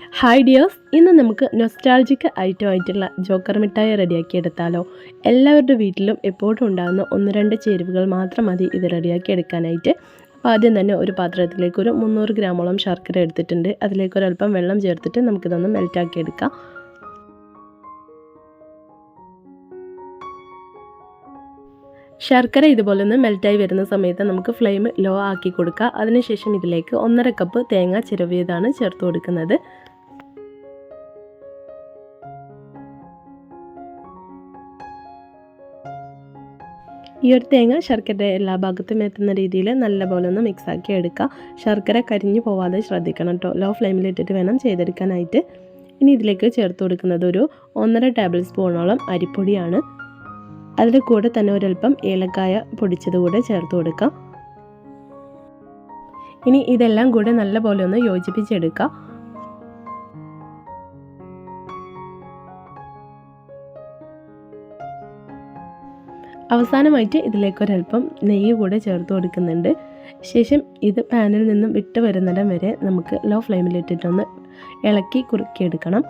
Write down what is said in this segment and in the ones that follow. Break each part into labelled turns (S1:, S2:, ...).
S1: Hi dears ഇന്ന് നമുക്ക് nostalgic item ആയിട്ടുള്ള ജോക്കർ മിഠായി റെഡിയാക്കി എടുത്താലോ. എല്ലാവരുടെ വീട്ടിലും എപ്പോഴും ഉണ്ടാകുന്ന ഒന്ന് രണ്ട് ചേരുവകൾ മാത്രം മതി ഇത് റെഡിയാക്കി എടുക്കാനായിട്ട്. അപ്പോൾ ആദ്യം തന്നെ ഒരു പാത്രത്തിലേക്ക് ഒരു മുന്നൂറ് ഗ്രാമോളം ശർക്കര എടുത്തിട്ടുണ്ട്. അതിലേക്ക് ഒരല്പം വെള്ളം ചേർത്തിട്ട് നമുക്കിതൊന്ന് മെൽറ്റാക്കി എടുക്കാം. ശർക്കര ഇതുപോലെ ഒന്ന് മെൽറ്റായി വരുന്ന സമയത്ത് നമുക്ക് ഫ്ലെയിം ലോ ആക്കി കൊടുക്കുക അതിനുശേഷം ഇതിലേക്ക് ഒന്നര കപ്പ് തേങ്ങ ചിരവിയതാണ് ചേർത്ത് കൊടുക്കുന്നത്. ഈ ഒരു തേങ്ങ ശർക്കര എല്ലാ ഭാഗത്തും എത്തുന്ന രീതിയിൽ നല്ലപോലെ ഒന്ന് മിക്സാക്കി എടുക്കുക. ശർക്കര കരിഞ്ഞു പോവാതെ ശ്രദ്ധിക്കണം കേട്ടോ ലോ ഫ്ലെയിമിൽ ഇട്ടിട്ട് വേണം ചെയ്തെടുക്കാനായിട്ട്. ഇനി ഇതിലേക്ക് ചേർത്ത് കൊടുക്കുന്നത് ഒരു ഒന്നര ടേബിൾ സ്പൂണോളം അരിപ്പൊടിയാണ്. അതിന്റെ കൂടെ തന്നെ ഒരല്പം ഏലക്കായ പൊടിച്ചത് കൂടെ ചേർത്ത് കൊടുക്കാം ഇനി ഇതെല്ലാം കൂടെ നല്ലപോലെ ഒന്ന് യോജിപ്പിച്ചെടുക്കുക. അവസാനമായിട്ട് ഇതിലേക്ക് ഒരല്പം നെയ്യ് കൂടെ ചേർത്ത് കൊടുക്കുന്നുണ്ട്. ശേഷം ഇത് പാനിൽ നിന്നും വിട്ട് വരുന്നിടം വരെ നമുക്ക് ലോ ഫ്ലെയിമിലിട്ടിട്ടൊന്ന് ഇളക്കി കുറുക്കിയെടുക്കണം.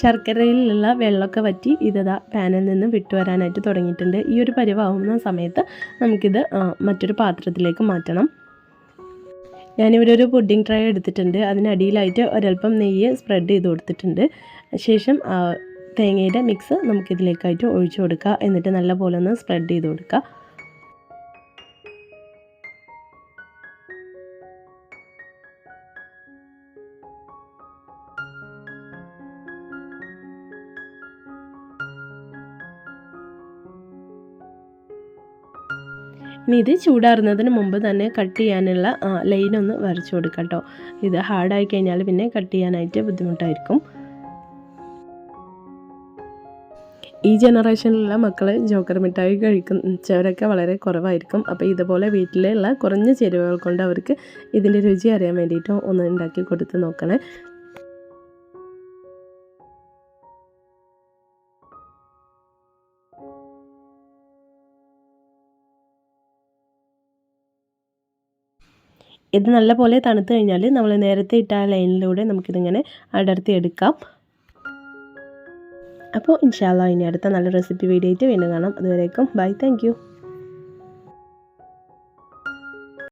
S1: ശർക്കരയിലുള്ള വെള്ളമൊക്കെ വറ്റി ഇതാ പാനിൽ നിന്ന് വിട്ടുവരാനായിട്ട് തുടങ്ങിയിട്ടുണ്ട്. ഈ ഒരു പരിവാകുന്ന സമയത്ത് നമുക്കിത് മറ്റൊരു പാത്രത്തിലേക്ക് മാറ്റണം. ഞാനിവിടെ ഒരു പുഡിംഗ് ട്രൈ എടുത്തിട്ടുണ്ട്. അതിനടിയിലായിട്ട് ഒരല്പം നെയ്യ് സ്പ്രെഡ് ചെയ്ത് കൊടുത്തിട്ടുണ്ട്. ശേഷം തേങ്ങയുടെ മിക്സ് നമുക്കിതിലേക്കായിട്ട് ഒഴിച്ചു കൊടുക്കുക എന്നിട്ട് നല്ലപോലെ ഒന്ന് സ്പ്രെഡ് ചെയ്ത് കൊടുക്കുക ഇനി ഇത് ചൂടാറുന്നതിന് മുമ്പ് തന്നെ കട്ട് ചെയ്യാനുള്ള ലൈനൊന്ന് വരച്ചു കൊടുക്കാം കേട്ടോ ഇത് ഹാർഡായി കഴിഞ്ഞാൽ പിന്നെ കട്ട് ചെയ്യാനായിട്ട് ബുദ്ധിമുട്ടായിരിക്കും. ഈ ജനറേഷനിലുള്ള മക്കൾ ജോക്കർ മിഠായി കഴിക്കുന്നവരൊക്കെ വളരെ കുറവായിരിക്കും. അപ്പോൾ ഇതുപോലെ വീട്ടിലുള്ള കുറഞ്ഞ ചേരുവകൾ കൊണ്ട് അവർക്ക് ഇതിന്റെ രുചി അറിയാൻ വേണ്ടിയിട്ട് ഒന്ന് ഉണ്ടാക്കി കൊടുത്ത് നോക്കണേ. ഇത് നല്ലപോലെ തണുത്ത് കഴിഞ്ഞാൽ നമ്മൾ നേരത്തെ ഇട്ട ആ ലൈനിലൂടെ നമുക്കിതിങ്ങനെ അടർത്തി എടുക്കാം അപ്പോൾ ഇൻഷാല്ല ഇനി അടുത്ത നല്ല റെസിപ്പി വീഡിയോ ആയിട്ട് വീണ്ടും കാണാം. അതുവരേക്കും ബൈ താങ്ക്